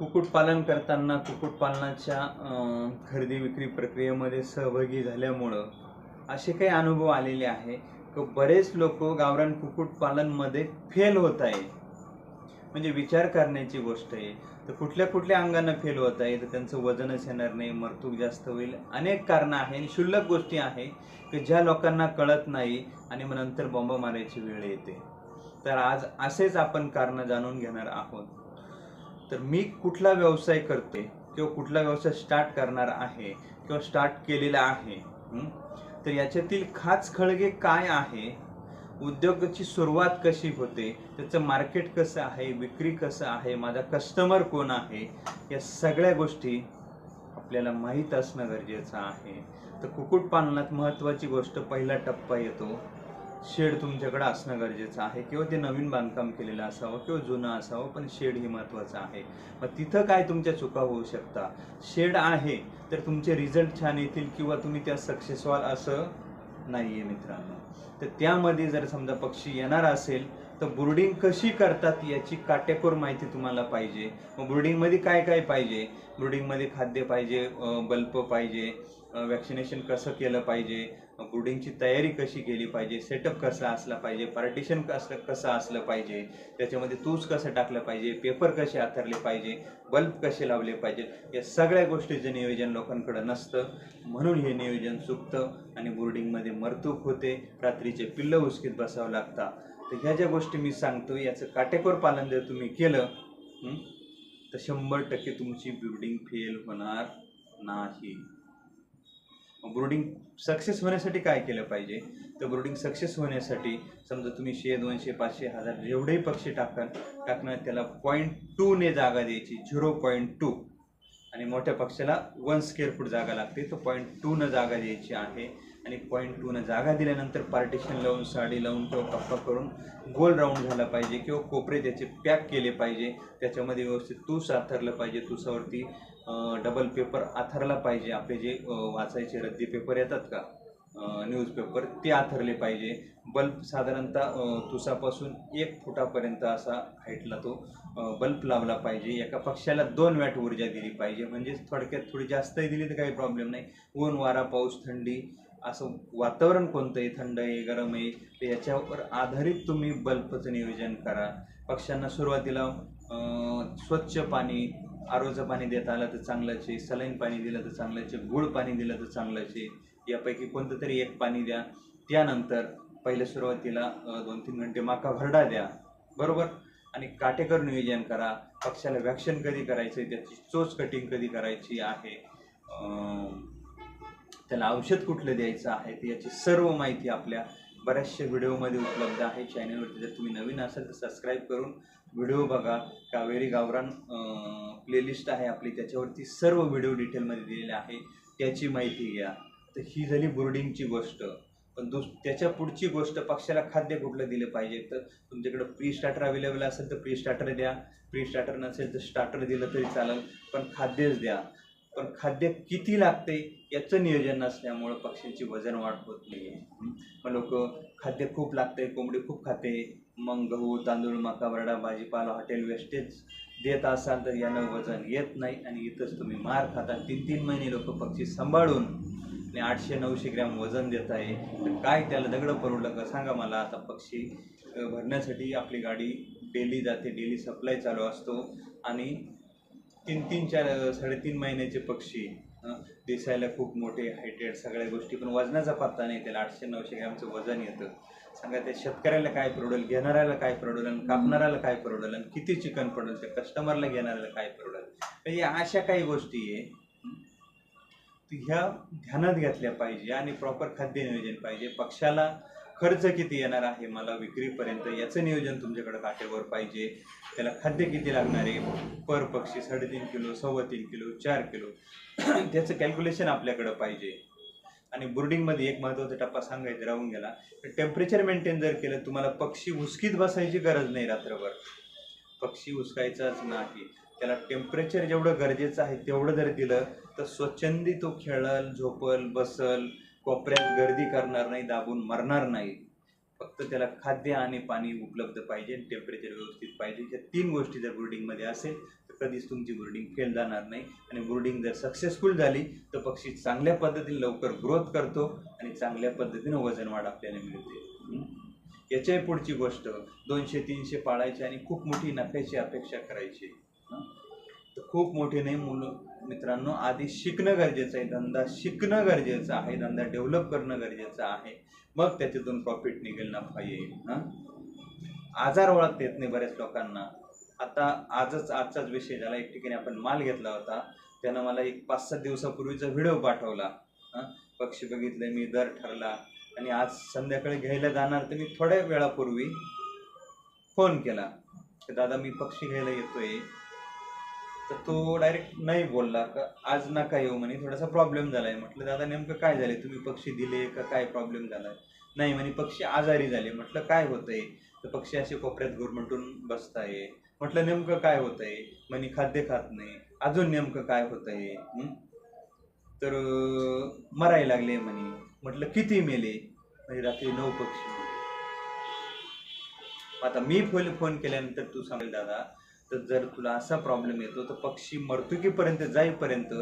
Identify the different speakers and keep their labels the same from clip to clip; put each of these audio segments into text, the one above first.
Speaker 1: कुक्कुटपालन करताना कुक्कुटपालनाच्या खरेदी विक्री प्रक्रियेमध्ये सहभागी झाल्यामुळं असे काही अनुभव आलेले आहे. की बरेच लोक गावरान कुक्कुटपालनमध्ये फेल होत आहे म्हणजे विचार करण्याची गोष्ट आहे. तर कुठल्या कुठल्या अंगानं फेल होत आहे तर त्यांचं वजनच येणार नाही मरतूक जास्त होईल अनेक कारणं आहे क्षुल्लक गोष्टी आहे की ज्या लोकांना कळत नाही आणि मग नंतर बॉम्ब मारायची वेळ येते. तर आज असेच आपण कारणं जाणून घेणार आहोत. तर मी कुठला व्यवसाय करते किंवा कुठला व्यवसाय स्टार्ट करणार आहे किंवा स्टार्ट केलेला आहे तर याच्यातील खाच खळगे काय आहे? उद्योगाची सुरुवात कशी होते? त्याचं मार्केट कसं आहे? विक्री कसं आहे? माझा कस्टमर कोण आहे? या सगळ्या गोष्टी आपल्याला माहीत असणं गरजेचं आहे. तर कुक्कुटपालनात महत्त्वाची गोष्ट पहिला टप्पा येतो. शेड तुमच्याकडे असणं गरजेचं आहे किंवा ते नवीन बांधकाम केलेलं असावं किंवा जुनं असावं पण शेड हे महत्त्वाचं आहे. मग तिथं काय तुमच्या चुका होऊ शकता? शेड आहे तर तुमचे रिझल्ट छान येतील किंवा तुम्ही त्या सक्सेस व्हाल असं नाही आहे मित्रांनो. तर त्यामध्ये जर समजा पक्षी येणार असेल तर ब्रुडिंग कशी करतात याची काटेकोर माहिती तुम्हाला पाहिजे. मग ब्रुडिंगमध्ये काय काय पाहिजे? ब्रुडिंगमध्ये खाद्य पाहिजे बल्ब पाहिजे वॅक्सिनेशन कसं केलं पाहिजे? ब्रुडिंगची तयारी कशी केली पाहिजे? सेटअप कसा असला पाहिजे? पार्टिशन कसं कसं असलं पाहिजे? त्याच्यामध्ये तूच कसं टाकलं पाहिजे? पेपर कसे आथरले पाहिजे? बल्ब कसे लावले पाहिजे? या सगळ्या गोष्टीचं नियोजन लोकांकडं नसतं. म्हणून हे नियोजन चुकतं आणि बोर्डिंगमध्ये मरतूक होते. रात्रीचे पिल्लं उचकीत बसावं लागतात तर ह्या ज्या गोष्टी मी सांगतो याचं काटेकोर पालन जर तुम्ही केलं तर शंभर टक्के तुमची बिल्डिंग फेल होणार नाही. ब्रुडिंग सक्सेस होण्यासाठी काय केलं पाहिजे? तर ब्रुडिंग सक्सेस होण्यासाठी समजा तुम्ही शे दोनशे पाचशे हजार जेवढेही पक्षी टाकाल टाकणार त्याला पॉईंट टूने जागा द्यायची झिरो पॉईंट टू आणि मोठ्या पक्षाला वन स्क्वेअर फूट जागा लागते तर पॉईंट टूनं जागा द्यायची आहे. आणि पॉईंट टूनं जागा दिल्यानंतर पार्टिशन लावून साडी लावून किंवा कप्पा करून गोल राऊंड झाला पाहिजे किंवा कोपरे त्याचे पॅक केले पाहिजे. त्याच्यामध्ये व्यवस्थित तूस आथरलं पाहिजे तुसावरती डबल पेपर आथरला पाहिजे. आपले जे वाचायचे रद्दी पेपर येतात का? न्यूजपेपर ते आथरले पाहिजे. बल्ब साधारणतः तुसापासून एक फुटापर्यंत असा हाईटला तो बल्ब लावला पाहिजे. एका पक्षाला दोन वॅट ऊर्जा दिली पाहिजे. म्हणजे थोडक्यात थोडी जास्तही दिली तर काही प्रॉब्लेम नाही. ऊन वारा पाऊस थंडी असं वातावरण कोणतं आहे थंड आहे गरम आहे तर याच्यावर आधारित तुम्ही बल्बचं नियोजन करा. पक्ष्यांना सुरुवातीला स्वच्छ पाणी आरोचं पाणी देता आलं तर चांगलंच आहे सलाईन पाणी दिलं तर चांगलंच आहे गुळ पाणी दिलं तर चांगलंच आहे यापैकी कोणतं तरी एक पाणी द्या. त्यानंतर पहिल्या सुरुवातीला दोन तीन घंटे माका भरडा द्या. बरोबर? आणि काटेकर नियोजन करा. पक्षाला वॅक्सिन कधी करायचं त्याची चोच कटिंग कधी करायची आहे त्याला औषध कुठलं द्यायचं आहे याची सर्व माहिती आपल्या बऱ्याचशा व्हिडिओमध्ये उपलब्ध आहे. चॅनलवरती जर तुम्ही नवीन असाल तर सबस्क्राईब करून व्हिडिओ बघा. कावेरी गावरान प्लेलिस्ट आहे आपली. त्याच्यावरती सर्व व्हिडिओ डिटेलमध्ये दिलेले आहे. त्याची माहिती घ्या. तर ही झाली बोर्डिंगची गोष्ट. पण दुस त्याच्या पुढची गोष्ट पक्षाला खाद्य कुठलं दिलं पाहिजे? तर तुमच्याकडं प्री स्टार्टर अवेलेबल असेल तर प्री स्टार्टर द्या. प्री स्टार्टर नसेल तर स्टार्टर दिलं तरी चालेल. पण खाद्यच द्या. पण खाद्य किती लागते याचं नियोजन नसल्यामुळं पक्ष्यांची वजन वाढ होत नाही आहे मग लोक खाद्य खूप लागते कोंबडी खूप खाते. मग गहू तांदूळ मका बरडा भाजीपाला हॉटेल वेस्टेज देत असाल तर यानं वजन येत नाही आणि इथंच तुम्ही मार खाता तीन तीन महिने लोक पक्षी सांभाळून आणि आठशे नऊशे ग्रॅम वजन देत आहे. तर काय त्याला दगडं परवडलं का सांगा मला. आता पक्षी भरण्यासाठी आपली गाडी डेली जाते डेली सप्लाय चालू असतो. आणि तीन तीन चार साडेतीन महिन्याचे पक्षी दिसायला खूप मोठे हायटेड सगळ्या गोष्टी. पण वजनाचा पत्ता नाही त्याला. आठशे नऊशे ग्रॅमचं वजन येतं. सांगा त्या शेतकऱ्याला काय परवडेल घेणाऱ्याला काय परवडेल कापणाऱ्याला काय परवडेल किती चिकन पडेल त्या कस्टमरला घेणाऱ्याला काय परवडेल? म्हणजे अशा काही गोष्टी आहे. ह्या ध्यानात घेतल्या पाहिजे आणि प्रॉपर खाद्य नियोजन पाहिजे. पक्षाला खर्च किती येणार आहे मला विक्रीपर्यंत याचं नियोजन तुमच्याकडे काटेवर पाहिजे. त्याला खाद्य किती लागणार आहे? पर पक्षी साडेतीन किलो सव्वा तीन किलो चार किलो. त्याचं कॅल्क्युलेशन आपल्याकडं पाहिजे. आणि ब्रुडिंगमध्ये एक महत्त्वाचा टप्पा सांगायचा राहून गेला. तर टेम्परेचर मेंटेन जर केलं तुम्हाला पक्षी हुसकीत बसायची गरज नाही रात्रभर. पक्षी हुसकायचाच नाही. त्याला टेम्परेचर जेवढं गरजेचं आहे तेवढं जर दिलं तर स्वच्छंदी तो खेळल झोपल बसल कोपऱ्यात गर्दी करणार नाही दाबून मरणार नाही. फक्त त्याला खाद्य आणि पाणी उपलब्ध पाहिजे टेम्परेचर व्यवस्थित पाहिजे. या तीन गोष्टी जर ब्रुडिंगमध्ये असेल कधीच तुमची ब्रुडिंग फेल जाणार नाही. आणि ब्रुडिंग जर सक्सेसफुल झाली तर पक्षी चांगल्या पद्धतीने लवकर ग्रोथ करतो आणि चांगल्या पद्धतीने वजन वाढ आपल्याला मिळते. याच्याही पुढची गोष्ट दोनशे तीनशे पाळायची आणि खूप मोठी नफ्याची अपेक्षा करायची. तर खूप मोठे नाही मुलं मित्रांनो आधी शिकणं गरजेचं आहे. धंदा शिकणं गरजेचं आहे. धंदा डेव्हलप करणं गरजेचं आहे. मग त्याच्यातून प्रॉफिट निघेल नफा येईल. हां? आजार ओळखता येत नाही बऱ्याच लोकांना. आता आजच आजचाच विषय झाला. एक ठिकाणी आपण माल घेतला होता. त्यानं मला एक पाच सात दिवसापूर्वीचा व्हिडिओ पाठवला. पक्षी बघितले मी दर ठरला. आणि आज संध्याकाळी घ्यायला जाणार तर मी थोड्या वेळापूर्वी फोन केला. की दादा मी पक्षी घ्यायला येतोय. तर तो डायरेक्ट नाही बोलला. का आज नका येऊ म्हणे. थोडासा प्रॉब्लेम झालाय. म्हटलं दादा नेमकं काय झालंय? तुम्ही पक्षी दिले का काय प्रॉब्लेम झालाय? नाही म्हणे पक्षी आजारी झाले. म्हटलं काय होतंय? तर पक्षी असे कोपऱ्यात घुरमटून बसताय. म्हटलं नेमकं काय होतंय? म्हणे खाद्य खात नाही. अजून नेमकं काय होतंय? हं? तर मराय लागले म्हणे. म्हटलं किती मेले? म्हणजे रात्री नऊ पक्षी आता मी फोन फोन केल्यानंतर तू सांगेल दादा तर जर तुला असा प्रॉब्लेम येतो तर पक्षी मर्तुकीपर्यंत जाईपर्यंत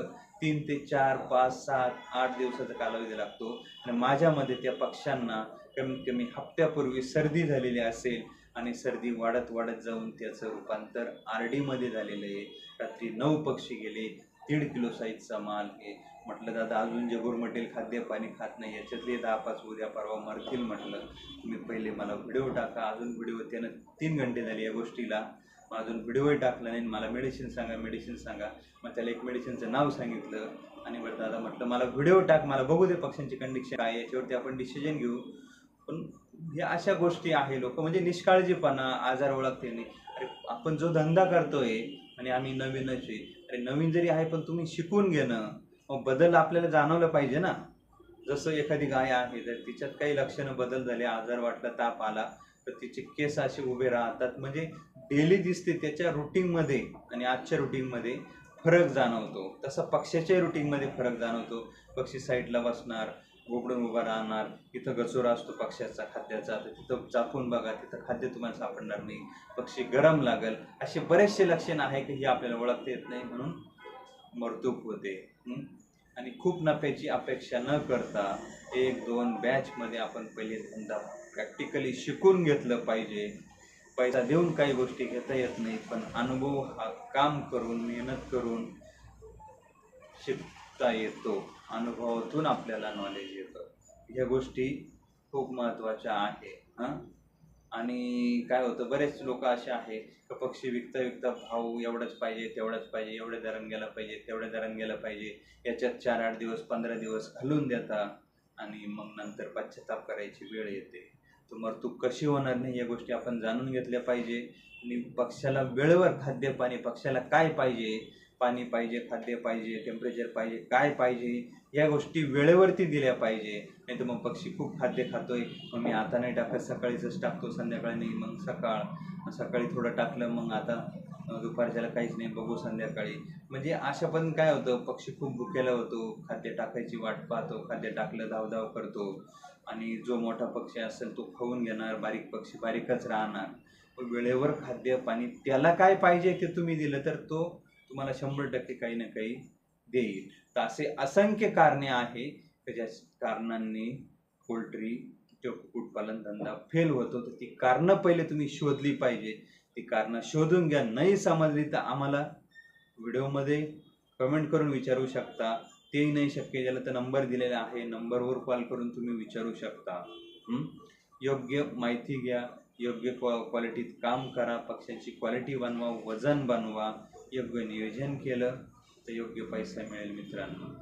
Speaker 1: तीन ते चार पाच सात आठ दिवसाचा कालावधी लागतो. आणि माझ्यामध्ये त्या पक्ष्यांना कमीत कमी हप्त्यापूर्वी सर्दी झालेली असेल आणि सर्दी वाढत वाढत जाऊन त्याचं रूपांतर आर डीमध्ये झालेलं आहे. रात्री नऊ पक्षी गेले दीड किलो साईजचा माल आहे. म्हटलं दादा अजून जे गुरमटेल खाद्य पाणी खात नाही याच्यातले दहा पाच उद्या परवा मरतील म्हटलं. तुम्ही पहिले मला व्हिडिओ टाका अजून व्हिडिओ त्यानं तीन घंटे झाले या गोष्टीला. मग अजून व्हिडिओही टाकला नाही मला मेडिसिन सांगा मेडिसिन सांगा. मग त्याला एक मेडिसिनचं नाव सांगितलं आणि बरं दादा म्हटलं मला व्हिडिओ टाक मला बघू दे पक्ष्यांची कंडिशन काय आहे, याच्यावरती आपण डिसिजन घेऊ. पण ह्या अशा गोष्टी आहे लोक. म्हणजे निष्काळजीपणा आजार ओळखते नाही अरे आपण जो धंदा करतोय आणि आम्ही नवीनच आहे. अरे नवीन जरी आहे पण तुम्ही शिकून घेणं मग बदल आपल्याला जाणवलं पाहिजे ना. जसं एखादी गाय आहे तर तिच्यात काही लक्षणं बदल झाले आजार वाटला ताप आला तर तिचे केस असे उभे राहतात. म्हणजे डेली दिसते त्याच्या रुटीनमध्ये आणि आजच्या रुटीनमध्ये फरक जाणवतो. तसा पक्ष्याच्या रुटीनमध्ये फरक जाणवतो. पक्षी साईडला बसणार उघडून उभा राहणार. इथं गचोरा असतो पक्ष्याचा खाद्याचा. तर तिथं चाकून बघा तिथं खाद्य तुम्हाला सापडणार नाही. पक्षी गरम लागल. असे बरेचसे लक्षण आहे की हे आपल्याला ओळखता येत नाही म्हणून मरतूक होते. आणि खूप नफ्याची अपेक्षा न करता एक दोन बॅचमध्ये आपण पहिले धंदा प्रॅक्टिकली शिकून घेतलं पाहिजे. पैसा देऊन काही गोष्टी घेता येत नाही पण अनुभव हा काम करून मेहनत करून शिकता येतो. अनुभवातून आपल्याला नॉलेज येतं. ह्या गोष्टी खूप महत्त्वाच्या आहे हां? आणि काय होतं बरेच लोक असे आहे की पक्षी विकता विकता भाऊ एवढंच पाहिजे तेवढंच पाहिजे एवढ्या दरान गेला पाहिजे तेवढ्या दरान गेला पाहिजे. याच्यात चार आठ दिवस पंधरा दिवस घालून देता आणि मग नंतर पश्चाताप करायची वेळ येते. तर मग कशी होणार नाही या गोष्टी आपण जाणून घेतल्या पाहिजे. आणि पक्षाला वेळेवर खाद्यपाणी पक्षाला काय पाहिजे पाणी पाहिजे खाद्य पाहिजे टेम्परेचर पाहिजे काय पाहिजे या गोष्टी वेळेवरती दिल्या पाहिजे. नाही तर मग पक्षी खूप खाद्य खातोय. मग मी आता नाही टाकत सकाळीच टाकतो संध्याकाळी नाही मग सकाळ. सकाळी थोडं टाकलं मग आता दुपारच्याला काहीच नाही बघू संध्याकाळी. म्हणजे अशा पण काय होतं पक्षी खूप भुकेला होतो. खाद्य टाकायची वाट पाहतो खाद्य टाकलं धावधाव करतो. आणि जो मोठा पक्षी असेल तो खाऊन घेणार बारीक पक्षी बारीकच राहणार. वेळेवर खाद्य पाणी त्याला काय पाहिजे ते तुम्ही दिलं तर तो तुम्हाला शंभर टक्के काही ना काही देईल. तर असे असंख्य कारणे आहे की ज्या कारणांनी पोल्ट्री किंवा कुक्कुटपालन धंदा फेल होतो तर ती कारणं पहिले तुम्ही शोधली पाहिजे. ती कारणं शोधून घ्या. नाही समजली तर आम्हाला व्हिडिओमध्ये कमेंट करून विचारू शकता. तेही नाही शक्य झालं तर नंबर दिलेला आहे नंबरवर कॉल करून तुम्ही विचारू शकता. योग्य माहिती घ्या योग्य क्वा क्वालिटीत काम करा पक्ष्यांची क्वालिटी बनवा वजन बनवा योग्य नियोजन केलं तर योग्य पैसा मिळेल मित्रांनो.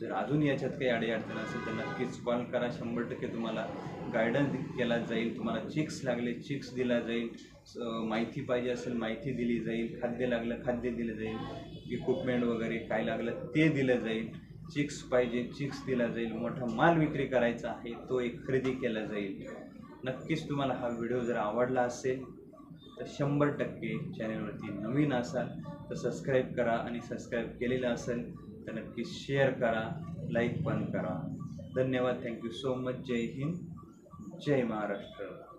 Speaker 1: जर अजून याच्यात काही अडीअडचण असेल तर नक्कीच कॉल करा. शंभर टक्के तुम्हाला गायडन्स केला जाईल. तुम्हाला चिक्स लागले चिक्स दिला जाईल. माहिती पाहिजे असेल माहिती दिली जाईल. खाद्य लागलं खाद्य दिलं जाईल. इक्विपमेंट वगैरे काय लागलं ते दिलं जाईल. चिक्स पाहिजे चिक्स दिला जाईल. मोठा माल विक्री करायचा आहे तो एक खरेदी केला जाईल. नक्कीच तुम्हाला हा व्हिडिओ जर आवडला असेल तर शंभर टक्के चॅनलवरती नवीन असाल तर सबस्क्राईब करा आणि सबस्क्राईब केलेलं असेल तर नक्की शेअर करा लाईक पण करा. धन्यवाद. थँक्यू सो मच जय हिंद. जय महाराष्ट्र.